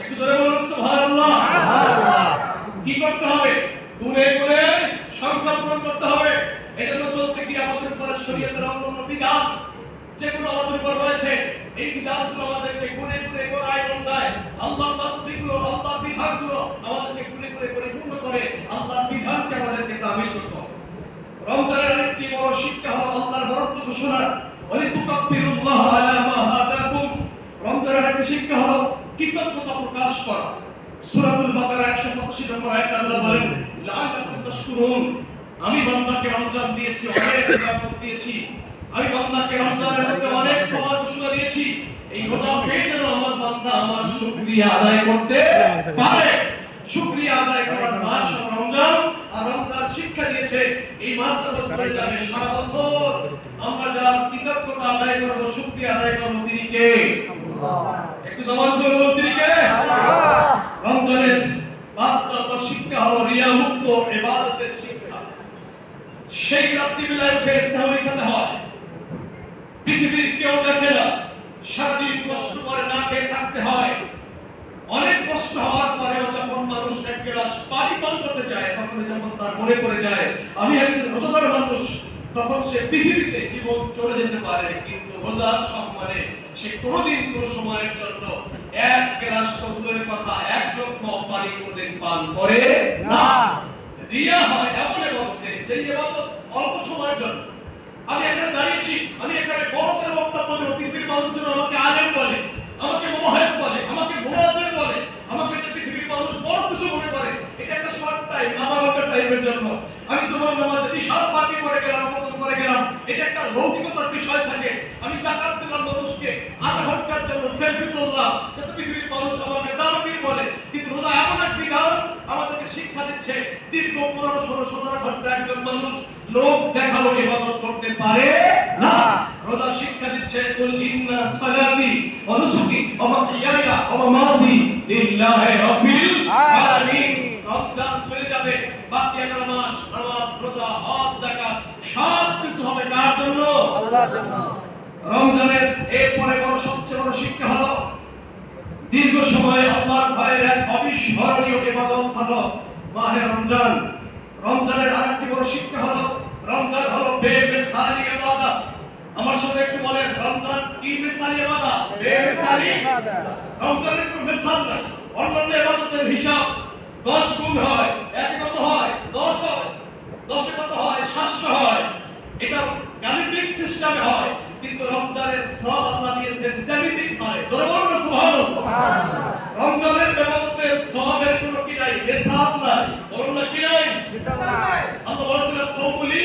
একটু জোরে বলুন সুবহানাল্লাহ। কি করতে হবে? গুনে গুনে সংখ্যা পূরণ করতে হবে। এজন্য চলতে গিয়ে আমাদের উপরে শরীয়তের অন্যান্য বিধান যেগুলো আমাদের উপর রয়েছে এই বিধানগুলো আমাদেরকে গুনে গুনে করায় এবং দেয় আল্লাহ তাসবিহগুলো আল্লাহ বিধানগুলো আমাদেরকে গুনে গুনে পরিপূর্ণ করে আল্লাহ বিধানকে আমাদেরকে তামিল করতে হবে। রমজানের আরেকটি বড় শিক্ষা হলো আল্লাহর বরত্ব ঘোষণা ওয়ালি তুকাব্বিরুল্লাহ আলা রমজানের আরেকটি শিক্ষা হলো কৃতজ্ঞতা প্রকাশ করা। সূরাতুল বাকারা 185 নম্বর আয়াত আল্লাহ বলেন, লাআল্লাকুম তাশকুরুন। আমি বান্দাকে রমজান দিয়েছি, অনেক নিয়ামত দিয়েছি। আমি বান্দাকে রমজানের মধ্যে অনেক খাবার ঘোষণা দিয়েছি। এই রোজা পেয়ে আমার বান্দা আমার শুকরিয়া আদায় করতে পারে? শুকরিয়া আদায় করার মাস রমজান, আর রমজান শিক্ষা দিয়েছে এই মাস যাবে সারা বছর। আমরা যার কৃতজ্ঞতা আদায় করব, শুকরিয়া আদায় করব, তিনি কে? একটু জবান করে বলুন তিনি কে রমজানের শিক্ষা হলো রিয়া মুক্ত ইবাদতের শিক্ষা। সেই রাত্রিবেলায় উঠে সাহরি খেতে হয়। পৃথিবীর কেউ দেখে না, সারাদিন কষ্ট করে না খেয়ে থাকতে হয়। অনেক কষ্ট হওয়ার পরেও যখন মানুষ এক গ্লাস পানি পান করতে চায়, তখন যখন তার মনে পড়ে যায়, আমি একজন রোজাদার মানুষ তখন সে পৃথিবীতে জীবন চলে যেতে পারে, কিন্তু রোজার সম্মানে সে কোনোদিন কোনো সময়ের জন্য এক গ্লাস তবুলের কথা এক লক্ষ পানি কোনোদিন পান করে না। রিয়া হয় এমন এবাদতে যে এবাদত অল্প সময়ের জন্য। আমি এখানে দাঁড়িয়েছি, আমি এখানে বড় করে বক্তব্য দেবো, পৃথিবীর মানুষজন আমাকে আলেম বলে আমাকে মোবাহেদ বলে আমাকে মোয়াজের বলে আমাকে যে পৃথিবীর মানুষ বড় কিছু মনে করে এটা একটা শর্ট টাইম আধা ঘণ্টার টাইমের জন্য আমি জুমার নামাজে বিশাল পার্টি করে গেলাম খতম করে গেলাম এটা একটা লৌকিকতার বিষয় থাকে। আমি জাকাত দিলাম মানুষকে, আধা ঘণ্টার জন্য সেলফি তুললাম যাতে পৃথিবীর মানুষ আমাকে দানবীর বলে। কিন্তু রোজা এমন এক বিধান, আমাদেরকে শিক্ষা দিচ্ছে, দীর্ঘ পনেরো, ষোলো, সতেরো ঘণ্টা একজন মানুষ লোক দেখাল ইবাদত করতে পারে না। রোজা শিক্ষা দিচ্ছে, কুল ইন্না সালাতি ওয়া নুসুকি ওয়া ওয়া মামাতি লিল্লাহি রাব্বিল আলামিন। রমজান চলে যাবে, বাকি 11 মাস নামাজ, রোজা, হজ, যাকাত সব কিছু হবে কার রমজানের এরপরে বড়, সবচেয়ে বড় শিক্ষা হলো, দীর্ঘ সময় আল্লাহর ভয়ের এক অবিস্মরণীয় ইবাদত হলো মাহে রমজান। রমজানের আরেকটি বড় শিক্ষা হলো, রমজান হলো বেমিসালি ইবাদত। আমার সাথে একটু বলেন, রমজান কি মিসালি ইবাদত? বেমিসালি রমজানের কোনো মিসাল নাই। অন্যান্য ইবাদতের হিসাব 10 গুণ হয়, এক কত হয়? 10 হয়। 10 কত হয়? 700 হয়। এটা সিস্টেমে হয় কিন্তু রমজানের সব আল্লাহ দিয়েছেন জ্যামিতিক বলুন না সুবহানাল্লাহ। রমজানের ইবাদতের সবের কোনো কি নাই? মিসাল নাই। বলুন না কি নাই? আল্লাহ বলেছিলেন সৌমুলি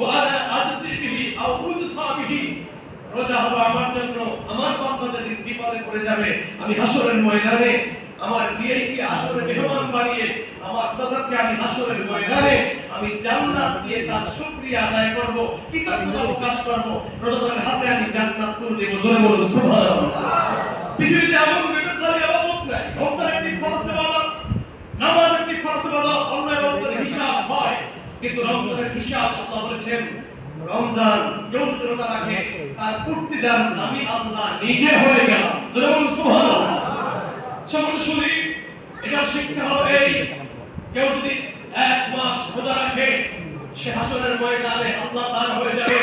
ও আনা আজজি বিহি আও বিহি। রোজা হলো আমার জন্য আমার বান্দা যেদিন বিপদে পড়ে যাবে। আমি হাসরের ময়দানে আমার ভিআইপি হাসরের মেহমান বানিয়ে আমার দাদাকে আমি হাসরের ময়দানে, আমি জান্নাত দিয়ে তার শুকরিয়া আদায় করব কৃতজ্ঞতা প্রকাশ করব, রোজাদারের হাতে আমি জান্নাত তুলে দেব, জোরে বলুন, সুবহানাল্লাহ। পৃথিবীতে এমন বিবেচনায় ইবাদত নাই রমজান একটি ফরজ ইবাদত নামাজ একটি ফরজ ইবাদত অন্য ইবাদতের হিসাব হয়, কিন্তু রমজানের হিসাব আল্লাহ বলেছেন, রমজান কেউ যদি রোজা রাখে, তার প্রতিদান আমি আল্লাহ নিজে হয়ে গেলাম, জোরে বলুন, সুবহানাল্লাহ। সকল শিক্ষা হলো এই, কেউ যদি এক মাস রোজা রাখে, সে হাসরের ময়দানে আল্লাহ তার হয়ে যাবে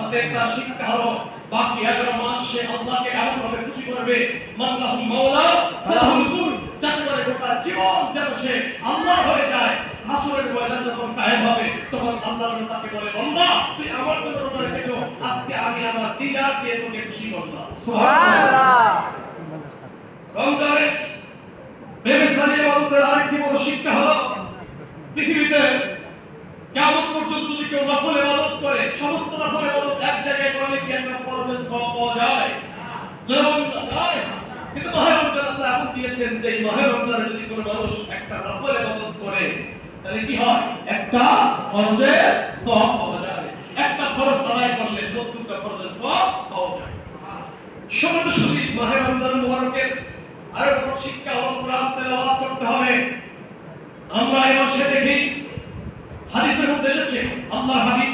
অতএব তার শিক্ষা হলো বাকি এগারো মাস সে আল্লাহকে এমন ভাবে খুশি করবে মাল্লাহুম মাওলা ফালাহুল যাতে করে গোটা জীবন যেন সে আল্লাহ হয়ে যায়। হাসরের ময়দান যখন কায়েম হবে, তখন আল্লাহ তাকে বলে, বান্দা, তুই আমার জন্য রোজা রেখেছো, আজকে আমি আমার দিদার দিয়ে তোকে খুশি করলাম। সুবহানাল্লাহ। সমস্ত কোনো মানুষ একটা নফল ইবাদত করে, তাহলে কি হয়? একটা ফরজের সওয়াব পাওয়া যায়। একটা ফরজ করলে 70টা ফরজের সওয়াব পাওয়া যায়। সমস্ত শুধু মাহে রমজান মুবারকের আরও শিক্ষা হলো কোরআন তেলাওয়াত করতে হবে? আমরা এই মাসে দেখি হাদিসের মধ্যে এসেছে আল্লাহর হাবিব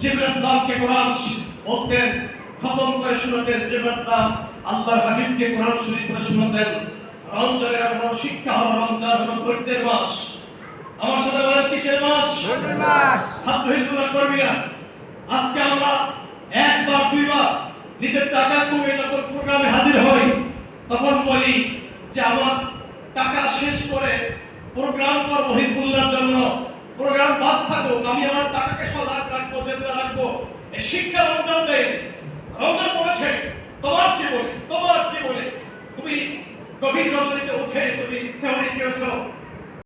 জিবরাইল ইসলামকে কোরআন বলতেন খতম করে শোনাতেন জিবরাইল ইসলাম আল্লাহর হাবিবকে কোরআন শরীফ পড়ে শোনাতেন রমজানের এত শিক্ষা হলো রমজান হলো ধৈর্যের মাস। আমার সাথে বলেন কিসের মাস? রোজার মাস। ছাত্র হিজবুল্লাহ কর্মীরা আজকে আমরা একবার দুইবার নিজের টাকা কমে যখন প্রোগ্রামে হাজির হই তখন বলি যে আমার টাকা শেষ করে প্রোগ্রাম করব হিজবুল্লার জন্য, প্রোগ্রাম বাদ থাকুক, আমি আমার টাকাকে সজাগ রাখব জেন্দা রাখব। এই শিক্ষা রমজান দেয় রমজান বলেছে তোমার জীবনে তোমার জীবনে। তুমি গভীর রজনীতে উঠে তুমি সেহরি খেয়েছো।